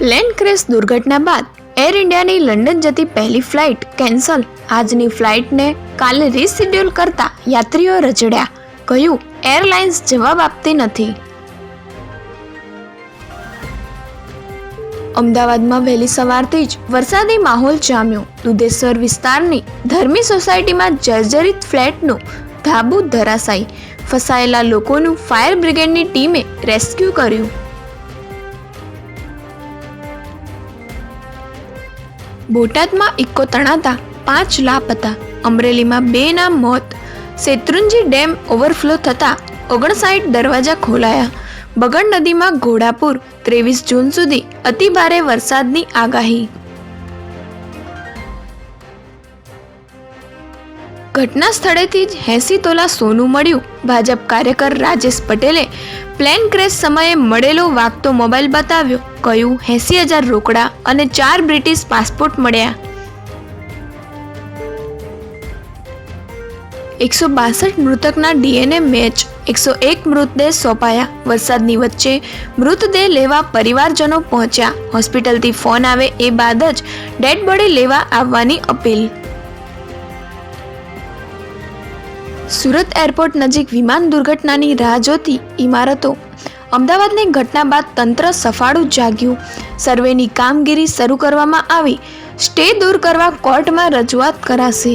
Crash દુર્ઘટના બાદ air ઇન્ડિયાની લંડન જતી પહેલી ફ્લાઇટ કેન્સલ. આજની ફ્લાઇટને કાલે રીશેડ્યુલ કરતા યાત્રીઓ રજડ્યા. કહ્યું, એરલાઇન્સ જવાબ આપતી નથી. અમદાવાદમાં વહેલી સવારથી જ વરસાદી માહોલ જામ્યો. દુધેશ્વર વિસ્તારની ધર્મી સોસાયટીમાં જર્જરિત ફ્લેટનું ધાબુ ધરાશાયી. ફસાયેલા લોકોનું ફાયર બ્રિગેડની ટીમે રેસ્ક્યુ કર્યું. બોટાદમાં ઇકો તણાતા પાંચ લાપતા અમરેલીમાં બેના મોત. શેત્રુંજી ડેમ ઓવરફ્લો થતાં ઓગણસાઠ દરવાજા ખોલાયા. બગડ નદીમાં ઘોડાપુર ત્રેવીસ જૂન સુધી અતિભારે વરસાદની આગાહી. ઘટના સ્થળેથી જ એંસી તોલા સોનું મળ્યું. ભાજપ કાર્યકર રાજેશ પટેલે પ્લેન ક્રેશ સમયે મળેલો વાગતો મોબાઈલ બતાવ્યો. કહ્યું, એંસી હજાર રોકડા અને ચાર બ્રિટિશ પાસપોર્ટ મળ્યા. એકસો બાસઠ મૃતકના ડીએનએ મેચ, એકસો એક મૃતદેહ સોંપાયા. વરસાદની વચ્ચે મૃતદેહ લેવા પરિવારજનો પહોંચ્યા. હોસ્પિટલથી ફોન આવે એ બાદ જ ડેડ બોડી લેવા આવવાની અપીલ. સુરત એરપોર્ટ નજીક વિમાન દુર્ઘટનાની રાહ જોતી ઇમારતો અમદાવાદની ઘટના બાદ તંત્ર સફાળું જાગ્યું. સર્વેની કામગીરી શરૂ કરવામાં આવી. સ્ટે દૂર કરવા કોર્ટમાં રજૂઆત કરાશે.